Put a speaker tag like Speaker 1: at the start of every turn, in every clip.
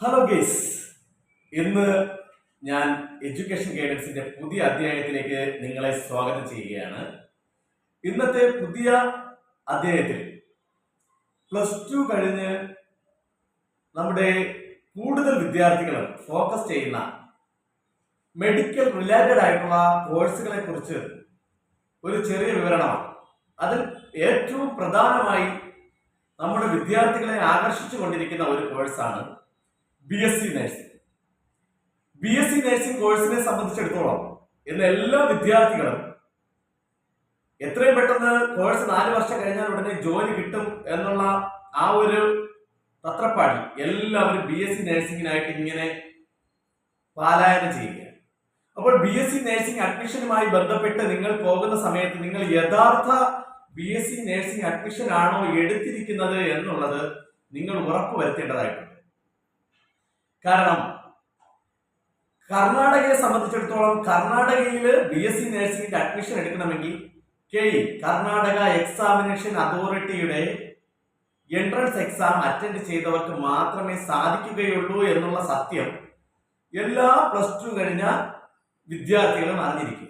Speaker 1: Hello guys ഇന്ന് ഞാൻ education ഗൈഡൻസിന്റെ പുതിയ അധ്യായത്തിലേക്ക് നിങ്ങളെ സ്വാഗതം ചെയ്യുകയാണ്. ഇന്നത്തെ പുതിയ അധ്യായത്തിൽ പ്ലസ് ടു കഴിഞ്ഞ് നമ്മുടെ കൂടുതൽ വിദ്യാർത്ഥികളും ഫോക്കസ് ചെയ്യുന്ന മെഡിക്കൽ റിലേറ്റഡ് ആയിട്ടുള്ള കോഴ്സുകളെ കുറിച്ച് ഒരു ചെറിയ വിവരണമാണ്. അതിൽ ഏറ്റവും പ്രധാനമായി നമ്മുടെ വിദ്യാർത്ഥികളെ ആകർഷിച്ചു കൊണ്ടിരിക്കുന്ന ഒരു കോഴ്സാണ് B S C nursing B S C nursing കോഴ്സിനെ സംബന്ധിച്ചിടത്തോളം ഇന്ന് എല്ലാ വിദ്യാർത്ഥികളും എത്രയും പെട്ടെന്ന് കോഴ്സ് നാല് വർഷം കഴിഞ്ഞാൽ ഉടനെ ജോലി കിട്ടും എന്നുള്ള ആ ഒരു തത്രപ്പാടി എല്ലാവരും ബി എസ് സി നഴ്സിംഗിനായിട്ട് ഇങ്ങനെ പാലായനം ചെയ്യുക അപ്പോൾ ബി എസ് സി നഴ്സിംഗ് അഡ്മിഷനുമായി ബന്ധപ്പെട്ട് നിങ്ങൾ പോകുന്ന സമയത്ത് നിങ്ങൾ യഥാർത്ഥ B S C nursing admission ആണോ എടുത്തിരിക്കുന്നത് എന്നുള്ളത് നിങ്ങൾ ഉറപ്പ് വരുത്തേണ്ടതായിട്ടുണ്ട് കാരണം കർണാടകയെ സംബന്ധിച്ചിടത്തോളം കർണാടകയിൽ ബി എസ് സി നഴ്സിംഗിന്റെ അഡ്മിഷൻ എടുക്കണമെങ്കിൽ കെ കർണാടക എക്സാമിനേഷൻ അതോറിറ്റിയുടെ എൻട്രൻസ് എക്സാം അറ്റൻഡ് ചെയ്തവർക്ക് മാത്രമേ സാധിക്കുകയുള്ളൂ എന്നുള്ള സത്യം എല്ലാ പ്ലസ് ടു കഴിഞ്ഞ വിദ്യാർത്ഥികളും അറിഞ്ഞിരിക്കുക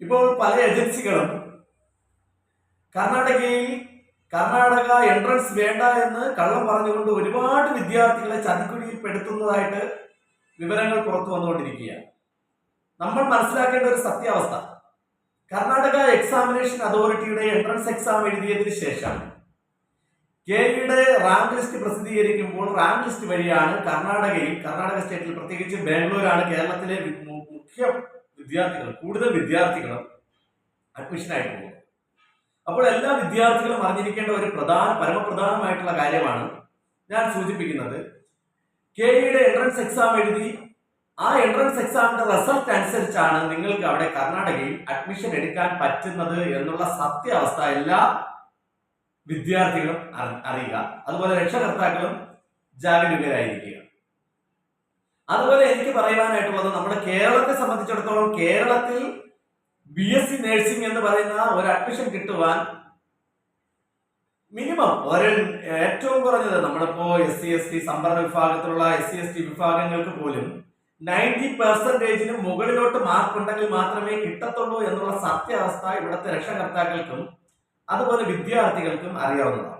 Speaker 1: ഇപ്പോൾ പല ഏജൻസികളും കർണാടകയിൽ കർണാടക എൻട്രൻസ് വേണ്ട എന്ന് കള്ളം പറഞ്ഞുകൊണ്ട് ഒരുപാട് വിദ്യാർത്ഥികളെ ചതിക്കുഴിയിൽ പെടുത്തുന്നതായിട്ട് വിവരങ്ങൾ പുറത്തു വന്നുകൊണ്ടിരിക്കുകയാണ്. നമ്മൾ മനസ്സിലാക്കേണ്ട ഒരു സത്യാവസ്ഥ. കർണാടക എക്സാമിനേഷൻ അതോറിറ്റിയുടെ എൻട്രൻസ് എക്സാം എഴുതിയതിന് ശേഷം കെ വിയുടെ റാങ്ക് ലിസ്റ്റ് പ്രസിദ്ധീകരിക്കുമ്പോൾ റാങ്ക് ലിസ്റ്റ് വഴിയാണ് കർണാടകയിൽ കർണാടക സ്റ്റേറ്റിൽ പ്രത്യേകിച്ച് ബാംഗ്ലൂരാണ് കേരളത്തിലെ മുഖ്യ വിദ്യാർത്ഥികൾ കൂടുതൽ വിദ്യാർത്ഥികളും അഡ്മിഷനായിട്ട് പോകുന്നത്. അപ്പോൾ എല്ലാ വിദ്യാർത്ഥികളും അറിഞ്ഞിരിക്കേണ്ട ഒരു പ്രധാന പരമപ്രധാനമായിട്ടുള്ള കാര്യമാണ് ഞാൻ സൂചിപ്പിക്കുന്നത്. കെ ഇയുടെ എൻട്രൻസ് എക്സാം എഴുതി ആ എൻട്രൻസ് എക്സാമിന്റെ റിസൾട്ട് അനുസരിച്ചാണ് നിങ്ങൾക്ക് അവിടെ കർണാടകയിൽ അഡ്മിഷൻ എടുക്കാൻ പറ്റുന്നത് എന്നുള്ള സത്യാവസ്ഥ എല്ലാ വിദ്യാർത്ഥികളും അറിയുക. അതുപോലെ രക്ഷകർത്താക്കളും ജാഗരൂകരായിരിക്കുക അതുപോലെ എനിക്ക് പറയുവാനായിട്ടുള്ളത് നമ്മുടെ കേരളത്തെ സംബന്ധിച്ചിടത്തോളം കേരളത്തിൽ ബി എസ് സി നഴ്സിംഗ് എന്ന് പറയുന്ന ഒരു അഡ്മിഷൻ കിട്ടുവാൻ മിനിമം ഒരു ഏറ്റവും കുറഞ്ഞത് നമ്മളിപ്പോ എസ് സി എസ് ടി സംവരണ വിഭാഗത്തിലുള്ള എസ് സി എസ് ടി വിഭാഗങ്ങൾക്ക് പോലും നയന്റി പെർസെന്റേജിന് മുകളിലോട്ട് മാർക്ക് ഉണ്ടെങ്കിൽ മാത്രമേ കിട്ടത്തുള്ളൂ എന്നുള്ള സത്യാവസ്ഥ ഇവിടുത്തെ രക്ഷകർത്താക്കൾക്കും അതുപോലെ വിദ്യാർത്ഥികൾക്കും അറിയാവുന്നതാണ്.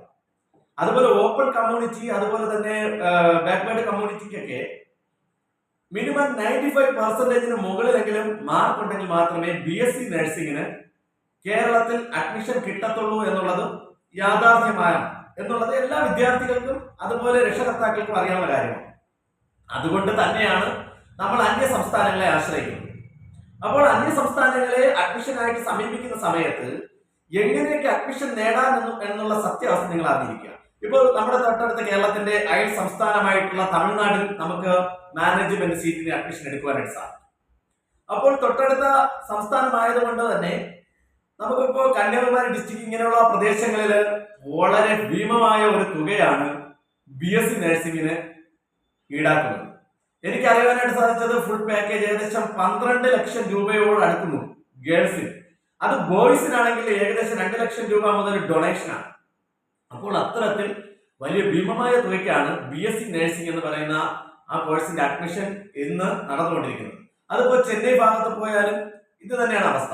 Speaker 1: അതുപോലെ ഓപ്പൺ കമ്മ്യൂണിറ്റി അതുപോലെ തന്നെ ബാക്ക്വേർഡ് കമ്മ്യൂണിറ്റിക്കൊക്കെ മിനിമം നയന്റി ഫൈവ് പെർസെന്റേജിന് മുകളിലെങ്കിലും മാർക്ക് ഉണ്ടെങ്കിൽ മാത്രമേ ബി എസ് സി നഴ്സിംഗിന് കേരളത്തിൽ അഡ്മിഷൻ കിട്ടത്തുള്ളൂ എന്നുള്ളതും യാഥാർത്ഥ്യമായ എന്നുള്ളത് എല്ലാ വിദ്യാർത്ഥികൾക്കും അതുപോലെ രക്ഷകർത്താക്കൾക്കും അറിയാവുന്ന കാര്യമാണ്. അതുകൊണ്ട് തന്നെയാണ് നമ്മൾ അന്യ സംസ്ഥാനങ്ങളെ ആശ്രയിക്കുന്നത്. അപ്പോൾ അന്യ സംസ്ഥാനങ്ങളെ അഡ്മിഷനായിട്ട് സമീപിക്കുന്ന സമയത്ത് എങ്ങനെയൊക്കെ അഡ്മിഷൻ നേടാമെന്നും എന്നുള്ള സത്യാവസ്ഥ നിങ്ങൾ അറിഞ്ഞിരിക്കുക. ഇപ്പോൾ നമ്മുടെ തൊട്ടടുത്ത കേരളത്തിന്റെ അയൽ സംസ്ഥാനമായിട്ടുള്ള തമിഴ്നാട്ടിൽ നമുക്ക് മാനേജ്മെന്റ് സീറ്റിന് അഡ്മിഷൻ എടുക്കുവാനായിട്ട് സാധിക്കും. അപ്പോൾ തൊട്ടടുത്ത സംസ്ഥാനമായതുകൊണ്ട് തന്നെ നമുക്കിപ്പോ കന്യാകുമാരി ഡിസ്ട്രിക്ട് ഇങ്ങനെയുള്ള പ്രദേശങ്ങളിൽ വളരെ ഭീമമായ ഒരു തുകയാണ് ബി എസ് സി നഴ്സിംഗിന് ഈടാക്കുന്നത്. എനിക്ക് അറിയാനായിട്ട് സാധിച്ചത് ഫുൾ പാക്കേജ് ഏകദേശം പന്ത്രണ്ട് ലക്ഷം രൂപയോട് അടുക്കുന്നു ഗേൾസിന് അത് ബോയ്സിനാണെങ്കിൽ ഏകദേശം രണ്ട് ലക്ഷം രൂപ മുതൽ ഡൊണേഷനാണ് അപ്പോൾ അത്തരത്തിൽ വലിയ ഭീമമായ തുകയ്ക്കാണ് ബി എസ് സി നഴ്സിംഗ് എന്ന് പറയുന്ന ആ കോഴ്സിന്റെ അഡ്മിഷൻ ഇന്ന് നടന്നുകൊണ്ടിരിക്കുന്നത്. അതിപ്പോ ചെന്നൈ ഭാഗത്ത് പോയാലും ഇത് തന്നെയാണ് അവസ്ഥ.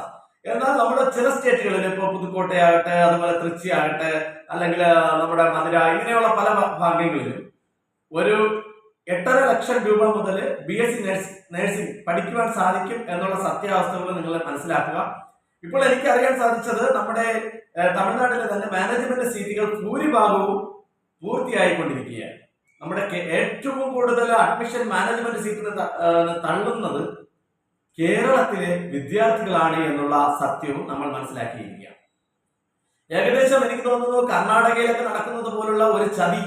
Speaker 1: എന്നാൽ നമ്മുടെ ചില സ്റ്റേറ്റുകളിൽ ഇപ്പോൾ പുതുക്കോട്ടയാകട്ടെ അതുപോലെ തൃച്ചി ആകട്ടെ അല്ലെങ്കിൽ നമ്മുടെ മധുര ഇങ്ങനെയുള്ള പല ഭാഗ്യങ്ങളിലും ഒരു എട്ടര ലക്ഷം രൂപ മുതൽ ബി എസ് സി നഴ്സിംഗ് പഠിക്കുവാൻ സാധിക്കും എന്നുള്ള സത്യാവസ്ഥകൾ നിങ്ങൾ മനസ്സിലാക്കുക. ഇപ്പോൾ എനിക്ക് അറിയാൻ സാധിച്ചത് നമ്മുടെ തമിഴ്നാട്ടിലെ തന്നെ മാനേജ്മെന്റ് സീറ്റുകൾ ഭൂരിഭാഗവും പൂർത്തിയായിക്കൊണ്ടിരിക്കുകയാണ്. നമ്മുടെ ഏറ്റവും കൂടുതൽ അഡ്മിഷൻ മാനേജ്മെന്റ് സീറ്റിന് തള്ളുന്നത് കേരളത്തിലെ വിദ്യാർത്ഥികളാണ് എന്നുള്ള സത്യവും നമ്മൾ മനസ്സിലാക്കിയിരിക്കുകയാണ്. ഏകദേശം എനിക്ക് തോന്നുന്നു കർണാടകയിലൊക്കെ നടക്കുന്നത് പോലുള്ള ഒരു ചതി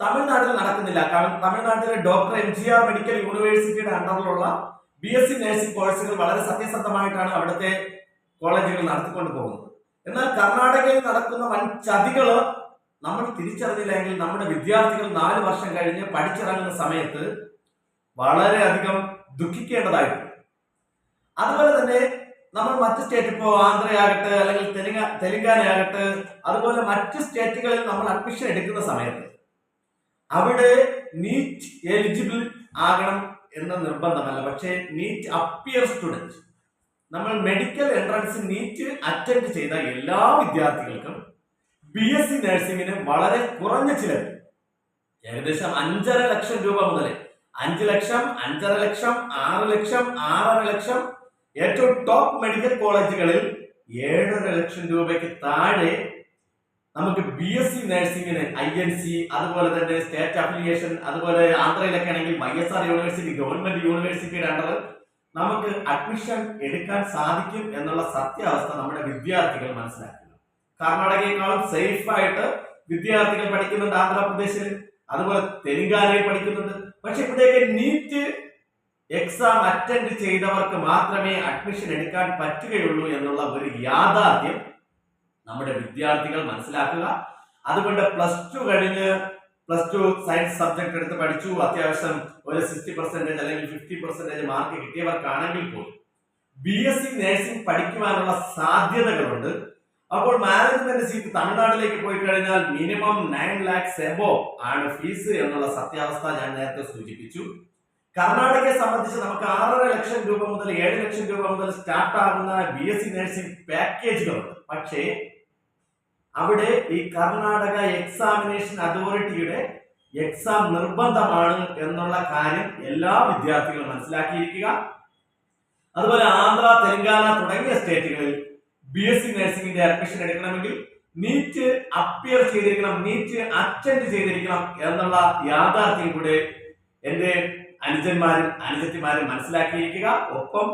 Speaker 1: തമിഴ്നാട്ടിൽ നടക്കുന്നില്ല. കാരണം തമിഴ്നാട്ടിലെ doctor M G R medical യൂണിവേഴ്സിറ്റിയുടെ അണ്ടറിലുള്ള ബി എസ് സി നഴ്സിംഗ് കോഴ്സുകൾ വളരെ സത്യസന്ധമായിട്ടാണ് അവിടുത്തെ കോളേജുകൾ നടത്തിക്കൊണ്ട് പോകുന്നത് എന്നാൽ കർണാടകയിൽ നടക്കുന്ന വൻ ചതികൾ നമ്മൾ തിരിച്ചറിഞ്ഞില്ലെങ്കിൽ നമ്മുടെ വിദ്യാർത്ഥികൾ നാല് വർഷം കഴിഞ്ഞ് പഠിച്ചിറങ്ങുന്ന സമയത്ത് വളരെയധികം ദുഃഖിക്കേണ്ടതായിട്ടുണ്ട്. അതുപോലെ തന്നെ നമ്മൾ മറ്റ് സ്റ്റേറ്റ് ഇപ്പോൾ ആന്ധ്രയാകട്ടെ അല്ലെങ്കിൽ തെലുങ്ക തെലുങ്കാനയാകട്ടെ അതുപോലെ മറ്റ് സ്റ്റേറ്റുകളിൽ നമ്മൾ അഡ്മിഷൻ എടുക്കുന്ന സമയത്ത് അവിടെ നീറ്റ് എലിജിബിൾ ആകണം എന്ന നിർബന്ധമല്ല. പക്ഷേ നീറ്റ് അപ്പിയർ സ്റ്റുഡന്റ് നമ്മൾ മെഡിക്കൽ എൻട്രൻസ് നീറ്റ് അറ്റൻഡ് ചെയ്ത എല്ലാ വിദ്യാർത്ഥികൾക്കും ബി എസ് സി നഴ്സിംഗിന് വളരെ കുറഞ്ഞ ചിലവ്. ഏകദേശം അഞ്ചര ലക്ഷം രൂപ മുതൽ അഞ്ച് ലക്ഷം അഞ്ചര ലക്ഷം ആറ് ലക്ഷം ആറര ലക്ഷം. ഏറ്റവും ടോപ്പ് മെഡിക്കൽ കോളേജുകളിൽ ഏഴര ലക്ഷം രൂപയ്ക്ക് താഴെ നമുക്ക് ബി എസ് സി നഴ്സിംഗിന് ഐ എൻ സി അതുപോലെ തന്നെ സ്റ്റേറ്റ് അഫിലിയേഷൻ അതുപോലെ ആന്ധ്രയിലൊക്കെ ആണെങ്കിൽ Y S R university government യൂണിവേഴ്സിറ്റിയുടെ അണ്ടർ നമുക്ക് അഡ്മിഷൻ എടുക്കാൻ സാധിക്കും എന്നുള്ള സത്യാവസ്ഥ നമ്മുടെ വിദ്യാർത്ഥികൾ മനസ്സിലാക്കുക കർണാടകയെക്കാളും സേഫ് ആയിട്ട് വിദ്യാർത്ഥികൾ പഠിക്കുന്നുണ്ട് ആന്ധ്രാപ്രദേശിൽ അതുപോലെ തെലുങ്കാനയിൽ പഠിക്കുന്നുണ്ട്. പക്ഷെ ഇവിടെയൊക്കെ നീറ്റ് എക്സാം അറ്റൻഡ് ചെയ്തവർക്ക് മാത്രമേ അഡ്മിഷൻ എടുക്കാൻ പറ്റുകയുള്ളൂ എന്നുള്ള ഒരു യാഥാർത്ഥ്യം നമ്മുടെ വിദ്യാർത്ഥികൾ മനസ്സിലാക്കുക. അതുകൊണ്ട് പ്ലസ് ടു കഴിഞ്ഞ് പ്ലസ് ടു സയൻസ് സബ്ജക്ട് എടുത്ത് പഠിച്ചു. അത്യാവശ്യം ഒരു സിക്സ്റ്റി പെർസെന്റേജ് അല്ലെങ്കിൽ ഫിഫ്റ്റി പെർസെന്റേജ് മാർക്ക് കിട്ടിയവർക്കാണെങ്കിൽ പോലും ബി എസ് സി നഴ്സിംഗ് പഠിക്കുവാനുള്ള സാധ്യതകളുണ്ട്. അപ്പോൾ മാനേജ്മെന്റ് സീറ്റ് തമിഴ്നാട്ടിലേക്ക് പോയി കഴിഞ്ഞാൽ മിനിമം നയൻ ലാക്സ് എബോ ആണ് ഫീസ് എന്നുള്ള സത്യാവസ്ഥ ഞാൻ നേരത്തെ സൂചിപ്പിച്ചു. കർണാടകയെ സംബന്ധിച്ച് നമുക്ക് ആറര ലക്ഷം രൂപ മുതൽ ഏഴ് ലക്ഷം രൂപ മുതൽ സ്റ്റാർട്ട് ആകുന്ന ബി എസ് സി നഴ്സിംഗ് പാക്കേജുകളുണ്ട് പക്ഷേ അവിടെ ഈ കർണാടക എക്സാമിനേഷൻ അതോറിറ്റിയുടെ എക്സാം നിർബന്ധമാണ് എന്നുള്ള കാര്യം എല്ലാ വിദ്യാർത്ഥികളും മനസ്സിലാക്കിയിരിക്കുക. അതുപോലെ ആന്ധ്ര തെലങ്കാന തുടങ്ങിയ സ്റ്റേറ്റുകളിൽ ബി എസ് സി നഴ്സിംഗിന്റെ അഡ്മിഷൻ എടുക്കണമെങ്കിൽ നീറ്റ് അപ്പിയർ ചെയ്തിരിക്കണം നീറ്റ് അറ്റൻഡ് ചെയ്തിരിക്കണം എന്നുള്ള യാഥാർത്ഥ്യം കൂടെ എന്റെ അനുജന്മാരും അനുജത്തിമാരും മനസ്സിലാക്കിയിരിക്കുക. ഒപ്പം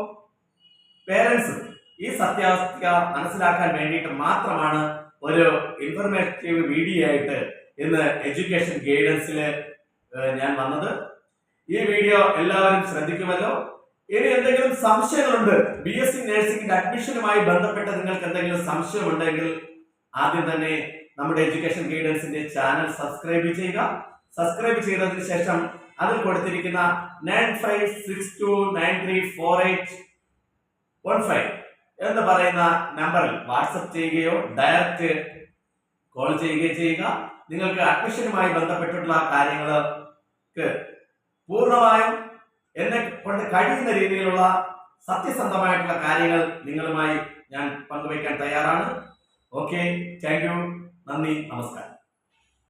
Speaker 1: പേരൻസ് ഈ സത്യാവസ്ഥ മനസ്സിലാക്കാൻ വേണ്ടിയിട്ട് മാത്രമാണ് ഒരു ഇൻഫർമേറ്റീവ് വീഡിയോ ആയിട്ട് ഇന്ന് എഡ്യൂക്കേഷൻ ഗൈഡൻസിൽ ഞാൻ വന്നത്. ഈ വീഡിയോ എല്ലാവരും ശ്രദ്ധിക്കുമല്ലോ. ഇനി എന്തെങ്കിലും സംശയങ്ങളുണ്ട് ബി എസ് സി നഴ്സിംഗിന്റെ അഡ്മിഷനുമായി ബന്ധപ്പെട്ട് നിങ്ങൾക്ക് എന്തെങ്കിലും സംശയമുണ്ടെങ്കിൽ ആദ്യം തന്നെ നമ്മുടെ എഡ്യൂക്കേഷൻ ഗൈഡൻസിന്റെ ചാനൽ സബ്സ്ക്രൈബ് ചെയ്യുക. സബ്സ്ക്രൈബ് ചെയ്തതിന് ശേഷം അതിൽ കൊടുത്തിരിക്കുന്ന nine five six two nine three four eight one five എന്ന് പറയുന്ന നമ്പറിൽ വാട്സപ്പ് ചെയ്യുകയോ ഡയറക്റ്റ് കോൾ ചെയ്യുകയോ ചെയ്യുക. നിങ്ങൾക്ക് അഡ്മിഷനുമായി ബന്ധപ്പെട്ടിട്ടുള്ള കാര്യങ്ങൾക്ക് പൂർണമായും എന്നെ കൊണ്ട് കഴിയുന്ന രീതിയിലുള്ള സത്യസന്ധമായിട്ടുള്ള കാര്യങ്ങൾ നിങ്ങളുമായി ഞാൻ പങ്കുവയ്ക്കാൻ തയ്യാറാണ്. ഓക്കെ താങ്ക് യു നന്ദി നമസ്കാരം.